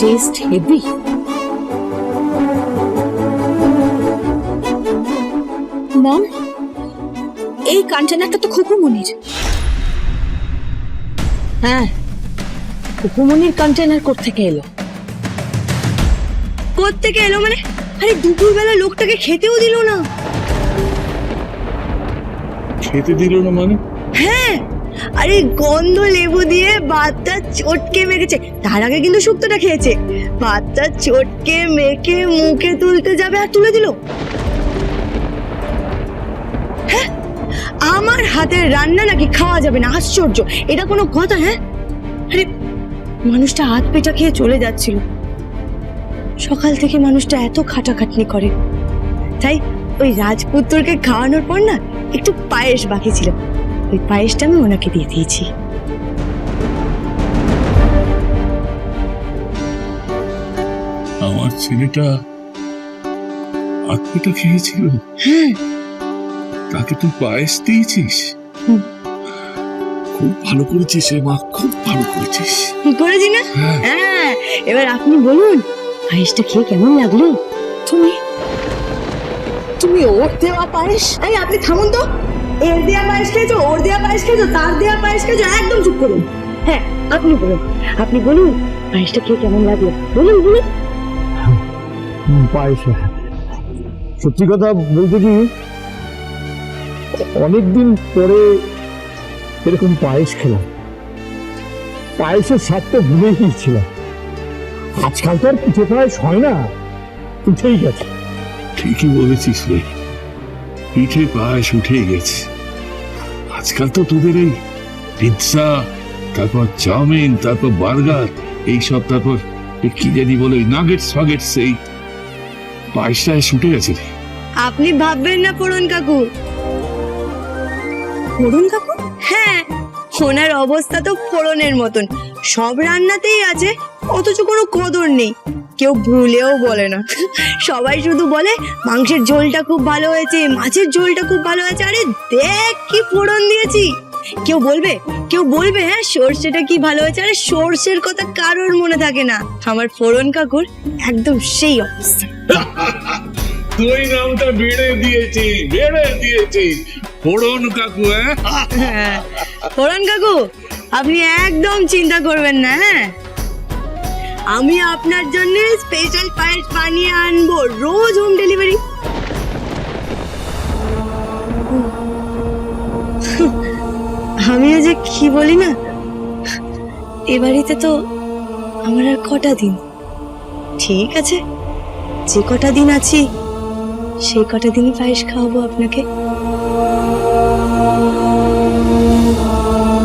Taste heavy মম এই কন্টেনারটা তো খুকুমনির। হ্যাঁ খুকুমনির কন্টেনার কোত্থেকে এলো? কোত্থেকে এলো মানে? আরে দুপুরবেলা লোকটাকে খেতেও দিল না। খেতে দিল না মানে? হ্যাঁ আরে গন্ধ লেবু দিয়ে ভাতটা চটকে মেখেছে। তার আগে কিন্তু শুক্তোটা খেয়েছে। ভাতটা চটকে মেখে মুখে তুলতে যাবে আর তুলে দিল। হ্যাঁ? আমার হাতের রান্না নাকি খাওয়া যাবে না? আশ্চর্য। এটা কোনো কথা হ্যাঁ? আরে, মানুষটা হাত পেটা খেয়ে চলে যাচ্ছিল। সকাল থেকে মানুষটা এত খাটাখাটনি করে। তাই ওই রাজপুত্রকে খাওয়ানোর পর না একটু পায়েস বাকি ছিল। ওই পায়েসটা আমি ওনাকে দিয়ে দিয়েছি। আমার ছেলেটা আত্মীয়টা খেয়েছিল। হ্যাঁ। তাকে তুই পায়েস দিয়েছিস? খুব ভালো করেছিস রে মা খুব ভালো করেছিস। করেছি না? হ্যাঁ। হ্যাঁ এবার আপনি বলুন পায়েসটা খেয়ে কেমন লাগল? তুমি তুমি ওর দেওয়া পায়েস? আরে আপনি থামুন তো। এর দেয়া পায়েস খেয়েছো ওর দেয়া পায়েস খেয়েছো তার দেয়া পায়েস খেয়েছো একদম চুপ করুন। হ্যাঁ আপনি বলুন আপনি বলুন পায়েসটা খেয়ে কেমন লাগল? বলুন বলুন। পায়েস সত্যি কথা বলতে কি অনেকদিন পরে এরকম পায়েস খেলাম। পায়েসের স্বাদটা ভুলে গিয়েছিলাম। আজকাল তো আর পিঠে পায়েস হয় না উঠেই গেছে। ঠিকই বলেছিস রে। পিঠে পায়েস উঠে গেছে। আজকাল তো তোদের এই পিৎজা তারপর চাউমিন তারপর বার্গার এইসব তারপর কি জানি বলে নাগেটস ফাগেটস এই পায়েসটা উঠে গেছে রে। আপনি ভাববেন না পড়ুন কাকু। করুন কাকু? হ্যাঁ সোনার অবস্থা তো ফোড়নের মতন। সব রান্নাতেই আছে অথচ কোনো কদর নেই। কেউ ভুলেও বলে না। সবাই শুধু বলে মাংসের ঝোলটা খুব ভালো হয়েছে মাছের ঝোলটা খুব ভালো হয়েছে। আরে দেখ কি ফোড়ন দিয়েছি। কেউ বলবে কেউ বলবে হ্যাঁ সর্ষেটা কি ভালো হয়েছে? আরে সর্ষের কথা কারোর মনে থাকে না। আমার ফোড়ন কাকুর একদম সেই অবস্থা। তুই নামটা বেড়ে দিয়েছি বেড়ে দিয়েছি। ফোড়ন কাকু হ্যাঁ? হ্যাঁ। ফোড়ন কাকু আপনি একদম চিন্তা করবেন না হ্যাঁ? আমি আপনার জন্য স্পেশাল পায়েস বানিয়ে আনব। রোজ হোম ডেলিভারি আমিও যে কি বলি না? এ বাড়িতে তো আমার আর কটা দিন। ঠিক আছে, যে কটা দিন আছি, সেই কটা দিনই পায়েস খাওয়াবো আপনাকে।